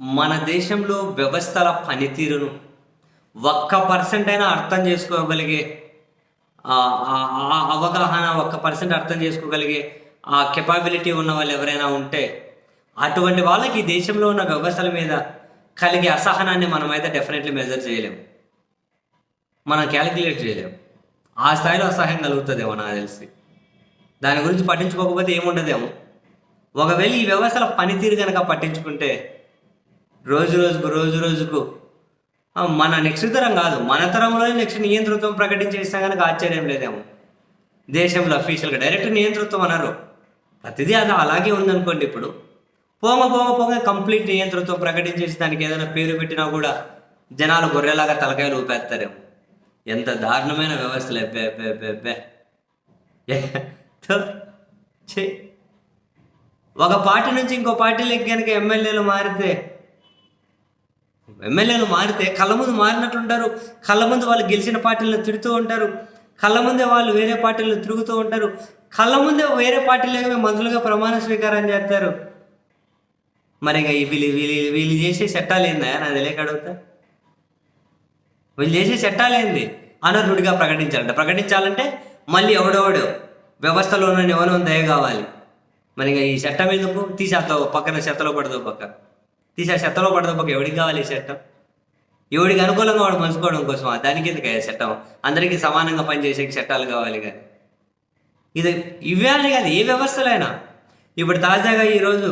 మన దేశంలో వ్యవస్థల పనితీరును ఒక్క పర్సెంట్ అయినా అర్థం చేసుకోగలిగే అవగాహన ఒక్క పర్సెంట్ అర్థం చేసుకోగలిగే ఆ కెపాబిలిటీ ఉన్న వాళ్ళు ఎవరైనా ఉంటే అటువంటి వాళ్ళకి దేశంలో ఉన్న వ్యవస్థల మీద కలిగే అసహనాన్ని మనమైతే డెఫినెట్లీ మెజర్ చేయలేము మనం క్యాలిక్యులేట్ చేయలేము ఆ స్థాయిలో అసహ్యం కలుగుతుందేమో నాకు తెలిసి. దాని గురించి పట్టించుకోకపోతే ఏముండదేమో. ఒకవేళ ఈ వ్యవస్థల పనితీరు కనుక పట్టించుకుంటే రోజు రోజుకు రోజు రోజుకు. మన నెక్స్ట్ తరం కాదు మన తరంలో నెక్స్ట్ నియంతృత్వం ప్రకటించేస్తాం కనుక ఆశ్చర్యం లేదేమో. దేశంలో అఫీషియల్గా డైరెక్ట్ నియంతృత్వం అన్నారు ప్రతిదీ అది అలాగే ఉందనుకోండి ఇప్పుడు. పోంగ పోంగ పోంగ కంప్లీట్ నియంతృత్వం ప్రకటించేసి దానికి ఏదైనా పేరు పెట్టినా కూడా జనాలు గొర్రెలాగా తలకాయలు ఊపేస్తారేమో. ఎంత దారుణమైన వ్యవస్థలు ఎబ్బే ఎబ్బే ఒక పార్టీ నుంచి ఇంకో పార్టీలు కనుక ఎమ్మెల్యేలు మారితే ఎమ్మెల్యేలు మారితే కళ్ళ ముందు మారినట్లుంటారు కళ్ళ ముందు వాళ్ళు గెలిచిన పార్టీలను తిడుతూ ఉంటారు. కళ్ళ ముందే వాళ్ళు వేరే పార్టీలను తిరుగుతూ ఉంటారు. కళ్ళ ముందే వేరే పార్టీలకు మంత్రులుగా ప్రమాణ స్వీకారం చేస్తారు. మరి ఇక వీళ్ళు వీళ్ళు వీళ్ళు చేసే చట్టాలు ఏందా నాకు తెలియక అడుగుతా. వీళ్ళు చేసే చట్టాలు ఏంది? అనర్హుడిగా ప్రకటించాలంట. ప్రకటించాలంటే మళ్ళీ ఎవడెవడు వ్యవస్థలో ఉన్న ఎవరో దయ కావాలి. మరి ఇక ఈ చట్టం ఎందుకు? తీసేస్తావు పక్కన చెత్తలో పడదు పక్క. తీసే చెత్తలో పడదు పక్క ఎవడికి కావాలి చట్టం ఎవడికి అనుకూలంగా వాడు మలుచుకోవడం కోసం దానికి ఎందుకు చట్టం అందరికీ సమానంగా పనిచేసే చట్టాలు కావాలి కానీ. ఇది ఇవే అని కాదు ఏ వ్యవస్థలైనా. ఇప్పుడు తాజాగా ఈరోజు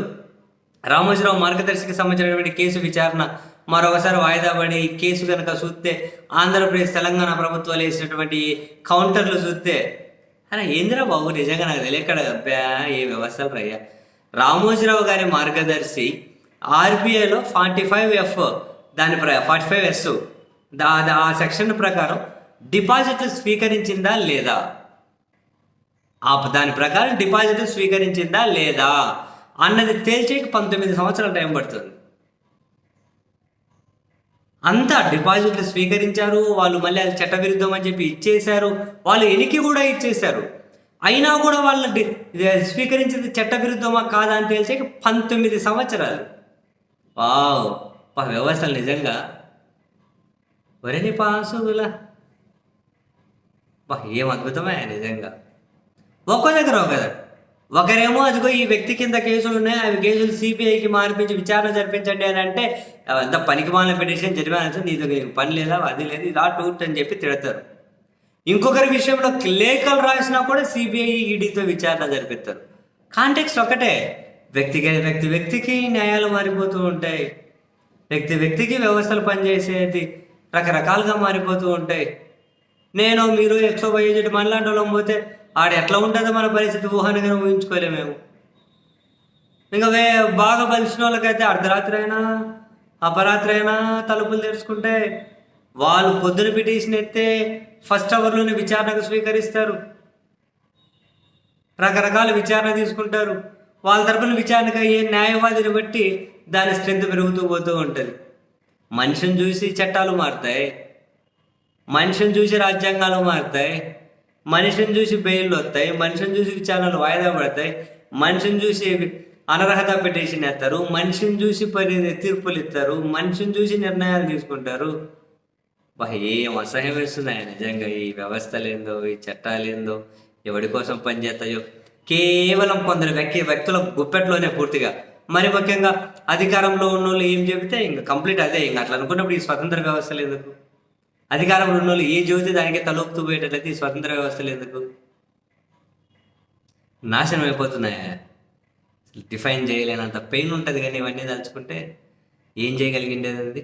రామోజీరావు మార్గదర్శికి సంబంధించినటువంటి కేసు విచారణ. మరొకసారి వాయిదా పడి కేసు కనుక చూస్తే ఆంధ్రప్రదేశ్ తెలంగాణ ప్రభుత్వాలు వేసినటువంటి కౌంటర్లు చూస్తే అరే ఏందిరా బాబు నిజంగా నాకు తెలియక్కడ అబ్బా ఏ వ్యవస్థలు రయ్యా రామోజీరావు గారి మార్గదర్శి ఆర్బీఐలో ఫార్టీ ఫైవ్ ఎఫ్ దాని ప్ర ఫార్టీ ఫైవ్ ఎస్. దా దా- ఆ సెక్షన్ ప్రకారం డిపాజిట్లు స్వీకరించిందా లేదా? ఆ దాని ప్రకారం డిపాజిట్ స్వీకరించిందా లేదా? అన్నది తేల్చేకి పంతొమ్మిది సంవత్సరాల టైం పడుతుంది. అంతా డిపాజిట్లు స్వీకరించారు వాళ్ళు మళ్ళీ అది చట్టవిరుద్ధం అని చెప్పి ఇచ్చేశారు వాళ్ళు ఎనికి కూడా ఇచ్చేశారు. అయినా కూడా వాళ్ళు స్వీకరించింది చట్టవిరుద్ధమా కాదా అని తేల్చేకి పంతొమ్మిది సంవత్సరాలు. వావ్. పా వ్యవస్థలు నిజంగా. ఒరేని పాసుగులా బా ఏం అద్భుతమే నిజంగా. ఒక్కో దగ్గర ఒక దగ్గర. ఒకరేమో అదిగో ఈ వ్యక్తి కింద కేసులు ఉన్నాయి. అవి కేసులు సిబిఐకి మార్పించి విచారణ జరిపించండి అని అంటే అంత పనికి మాలిన పిటిషన్ జరిమానా నీతో పని లేదా అది లేదు ఇలా టూట్ అని చెప్పి తిడతారు. ఇంకొకరి విషయంలో లేఖలు రాసినా కూడా సిబిఐ ఈడీతో విచారణ జరిపిస్తారు. కాంటెక్స్ట్ ఒకటే. వ్యక్తికి వ్యక్తి వ్యక్తికి న్యాయాలు మారిపోతూ ఉంటాయి. వ్యక్తి వ్యక్తికి వ్యవస్థలు పనిచేసేది రకరకాలుగా మారిపోతూ ఉంటాయి. నేను మీరు ఎక్సో బయోజెట్ మనలాంటి వాళ్ళం పోతే ఆడ ఎట్లా ఉంటుందో మన పరిస్థితి ఊహానిగా ఊహించుకోలేము మేము. ఇంకా వే బాగా బలిసిన వాళ్ళకైతే అర్ధరాత్రి అయినా అపరాత్రి అయినా తలుపులు తెరుచుకుంటే వాళ్ళు పొద్దున పిటిషన్ ఎత్తే ఫస్ట్ అవర్లోనే విచారణకు స్వీకరిస్తారు. రకరకాల విచారణ తీసుకుంటారు. వాళ్ళ తరపున విచారణకు అయ్యే న్యాయవాదిని బట్టి దాని స్ట్రెంత్ పెరుగుతూ పోతూ ఉంటుంది. మనిషిని చూసి చట్టాలు మారుతాయి. మనిషిని చూసి రాజ్యాంగాలు మారుతాయి. మనిషిని చూసి బెయిల్లు వస్తాయి. మనిషిని చూసి విచారణలు వాయిదా పడతాయి. మనిషిని చూసి అనర్హత పిటిషన్ వేస్తారు. మనిషిని చూసి పని తీర్పులు ఇస్తారు. మనిషిని చూసి నిర్ణయాలు తీసుకుంటారు. బా ఏం అసహ్యం వేస్తున్నాయి నిజంగా ఈ వ్యవస్థలేందో ఈ చట్టాలేందో ఎవడి కోసం పనిచేస్తాయో. కేవలం కొందరు వ్యక్తి వ్యక్తుల గుప్పెట్లోనే పూర్తిగా. మరి ముఖ్యంగా అధికారంలో ఉన్న వాళ్ళు ఏం చెబితే ఇంకా కంప్లీట్ అదే. ఇంకా అట్లా అనుకున్నప్పుడు ఈ స్వతంత్ర వ్యవస్థలు ఎందుకు? అధికారంలో ఉన్న వాళ్ళు ఏ చెబితే దానికే తలొప్పుతూ పోయేటట్లయితే ఈ స్వతంత్ర వ్యవస్థలు ఎందుకు? నాశనం అయిపోతున్నాయి? డిఫైన్ చేయలేనంత పెయిన్ ఉంటుంది కానీ ఇవన్నీ తలుచుకుంటే ఏం చేయగలిగిండేది అది